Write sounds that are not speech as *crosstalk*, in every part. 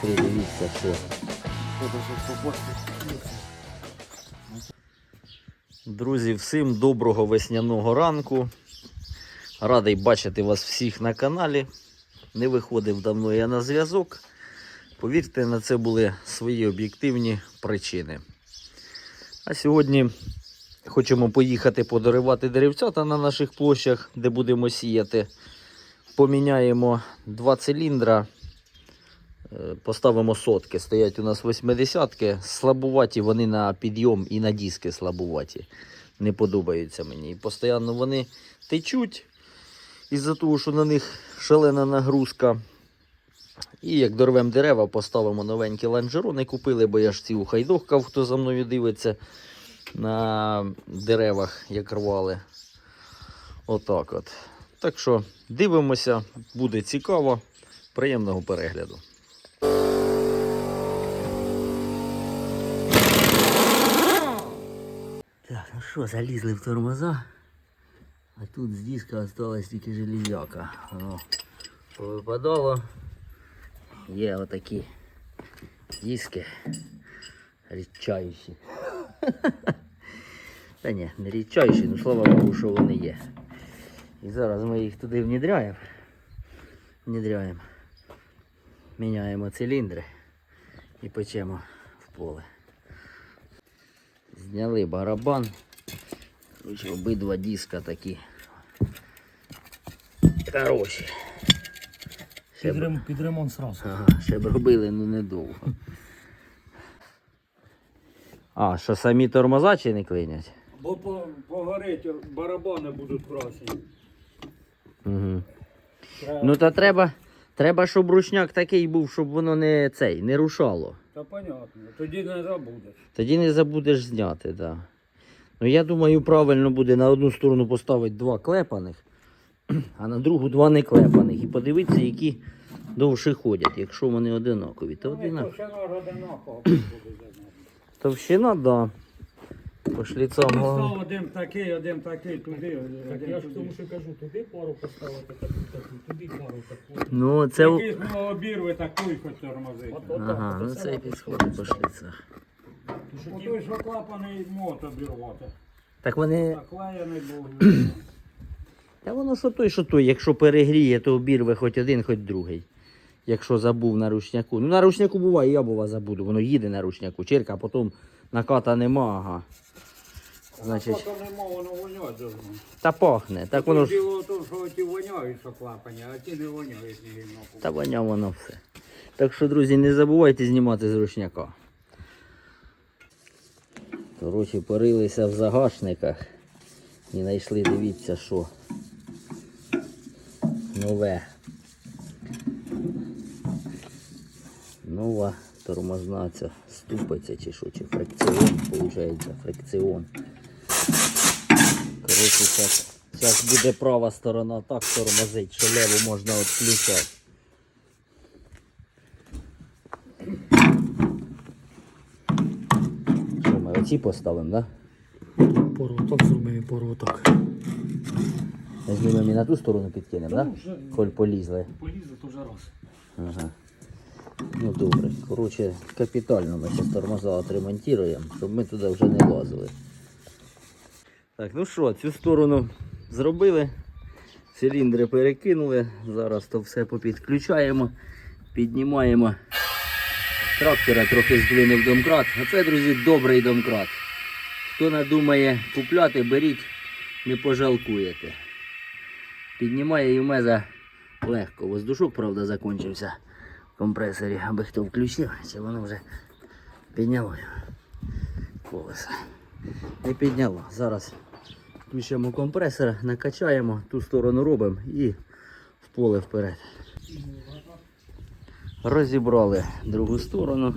знайшли, дивіться, що. Друзі, всім доброго весняного ранку. Радий бачити вас всіх на каналі. Не виходив давно я на зв'язок. Повірте, на це були свої об'єктивні причини. А сьогодні хочемо поїхати подоривати деревцята на наших площах, де будемо сіяти. Поміняємо два циліндра, поставимо сотки. Стоять у нас 80-ки. Слабуваті вони на підйом і на диски слабуваті. Не подобаються мені. І постійно вони течуть із-за того, що на них шалена нагрузка. І як дорвемо дерева, поставимо новенькі ланжерони. Купили, бо я ж ці ухайдохкав, хто за мною дивиться на деревах, як рвали. Отак от. Так що дивимося, буде цікаво. Приємного перегляду. Так, ну що, залізли в тормоза. А тут з диска осталась тільки железяка. Воно повипадало. Є отакі диски рідчаючі. *laughs* Та ні, не рідчаючі, ну слава Богу, що вони є. І зараз ми їх туди внідряємо. Внідряємо. Міняємо циліндри і печемо в поле. Зняли барабан. Обидва диска такі хороші. Ще Під, рем, під ремонт сразу. ага, ще б робили, ну недовго. А, що самі тормоза чи не клинять? Бо по, погорить, барабани будуть красні. Угу. Треба... Ну та треба, треба, щоб ручняк такий був, щоб воно не цей, не рушало. Та понятно, тоді не забудеш. Тоді не забудеш зняти, так. Да. Ну я думаю, правильно буде на одну сторону поставити два клепаних, а на другу два не клепаних. І подивитися, які довше ходять. Якщо вони одинакові, то Вони одинакові. то ще на одинаково буде. Товщина, так. Да. По шліцам. один такий, один такий, туди, Так один я ж туди. тому що кажу, туди пару поставити, таку, таку, туди пару таку. Ну, це. Якийсь було обірви такий хоч тормозити. От, от, Ага, ну це це і от, підходить по от, шліцах. Тому що Ото ті- ж оклапаний мот обірвати. Так вони. Заклеєний був. *clears throat* Та воно що той, що той. Якщо перегріє, то обірве хоч один, хоч другий. Якщо забув на ручняку. Ну на ручняку буває, я бува забуду. Воно їде на ручняку, чирка, а потім наката нема, ага. Значить, Поки нема, воно вонять должно. та пахне. Так воно ж. Діло в тому, що ті воняють, що клапані, а ті не воняють. Та воня воно все. Так що, друзі, не забувайте знімати з ручняка. Коротше, порилися в загашниках і знайшли, дивіться, що нове. Нова тормозна ця ступиця чи що, чи фрикціон, виходить, фрикціон. Коротше, зараз, зараз буде права сторона так тормозить, що леву можна відключати. Що ми оці поставимо, так? Пору так зробимо. Да? Знімемо і на ту сторону підкинемо, так? Ну, Да? Коль полізли. полізли, то вже раз. Ага. Ну добре. Коротше, капітально ми зараз тормоза отремонтуємо, щоб ми туди вже не лазили. Так, ну що, цю сторону зробили. Циліндри перекинули. Зараз то все попідключаємо, піднімаємо. Трактора трохи здвинув домкрат. А це, друзі, добрий домкрат. Хто надумає купляти, беріть, не пожалкуєте. Піднімає юмеза легко. Воздушок, правда, закінчився компресорі, аби хто включив, чи воно вже підняло колеса. Не підняло. Зараз включимо компресор, накачаємо, ту сторону робимо і в поле вперед. Розібрали другу сторону.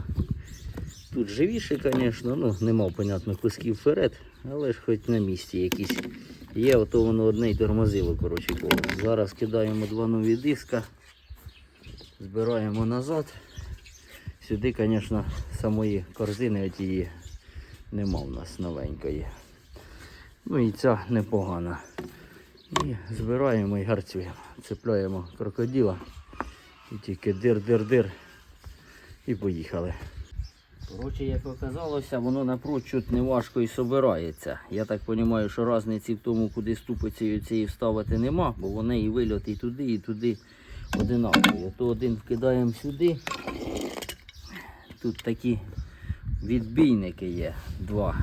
Тут живіше, звісно, ну нема, понятно, кусків вперед, але ж хоч на місці якісь є, ото воно одне й тормозило, коротше. Зараз кидаємо два нові диска, збираємо назад. Сюди, звісно, самої корзини отієї нема в нас новенької. Ну і ця непогана. І збираємо і гарцюємо. Цепляємо крокодила. І тільки дир-дир-дир І поїхали. Коротше, як оказалося, воно напрочуд не важко і собирається. Я так розумію, що різниці в тому, куди ступиці цієї вставити нема, бо вони і вильот і туди, і туди одинакові. То один вкидаємо сюди. Тут такі відбійники є два.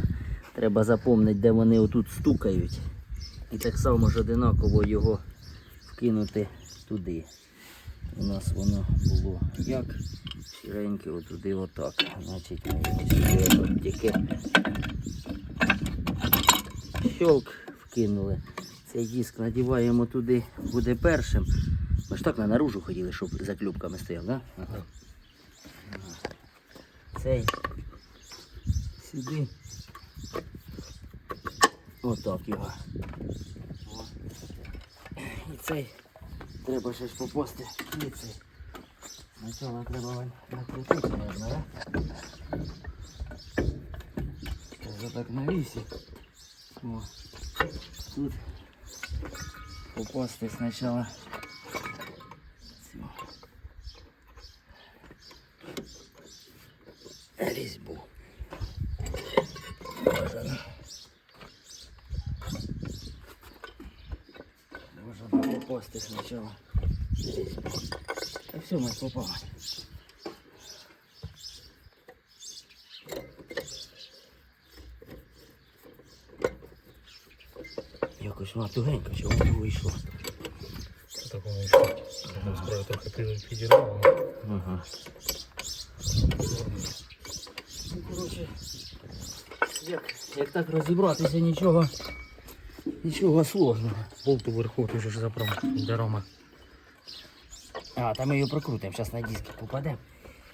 Треба запомнити, де вони отут стукають. І так само ж одинаково його вкинути туди. У нас воно було як сіреньке отуди отак. Значить ми його сюди тільки щелк вкинули. Цей диск надіваємо туди, буде першим. Ми ж так на наружу хотіли, щоб за клюбками стояв, да? Ага. Ага. Цей сюди. Отак його. І цей треба ще ж попасти. І цей. Спочатку треба накрутити, мабуть, да? Вже так на вісі. О. Тут попасти спочатку. Бажано попасти спочатку. Все, ми попали. Якось вона тугенька, чого воно вийшло. Що такого йшло? Там справа трохи під- підірвало. Ага. Ну, коротше, як, як так розібратися, нічого, нічого сложного. Болт уверху, ти ж запром. Дарома. А, там ми його прокрутимо, зараз на диск попаде.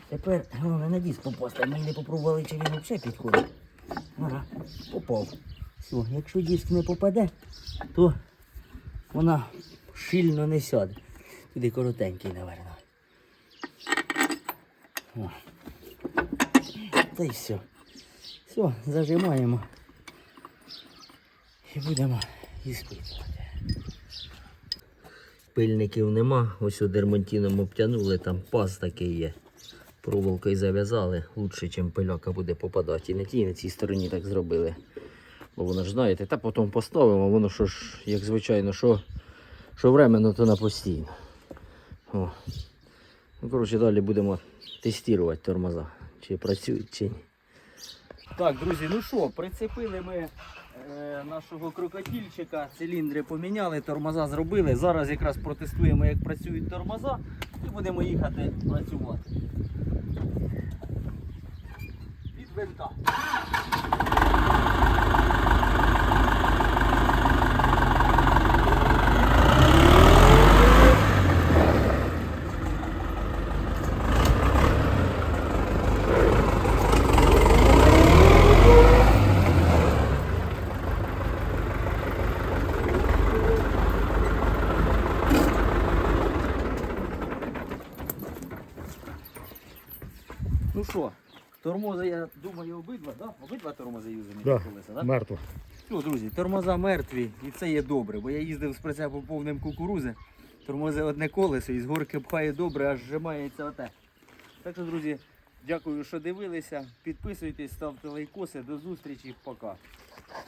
Тепер головне на диск попасти. Ми не попробували, чи він взагалі підходить. Ага, попав. Все, якщо диск не попаде, то вона щільно не сяде. Туди коротенький. О. Та й все. Все, зажимаємо. І будемо іспитувати. Пильників нема, ось у дермантином обтянули, там паз такий є. Проволокою зав'язали, лучше, ніж пиляка буде попадати. І на тій, і на цій стороні так зробили. Бо воно ж знаєте, та потім поставимо, воно що ж, як звичайно, що, що временно, то на постійно. О. Ну, коротше, далі будемо тестувати тормоза, чи працюють, чи ні. Так, друзі, ну що, прицепили ми нашого крокодильчика, циліндри поміняли, тормоза зробили. Зараз якраз протестуємо, як працюють тормоза, і будемо їхати працювати. Від винта. Ну що, тормози, я думаю, обидва, да? Обидва тормози юзані Да. колеса, да? Мертво. Ну, друзі, тормоза мертві, і це є добре, бо я їздив з прицепом повним кукурузи. Тормози одне колесо і з горки пхає добре, аж зжимається оте. Так що, друзі, дякую, що дивилися. Підписуйтесь, ставте лайкоси. До зустрічі, пока.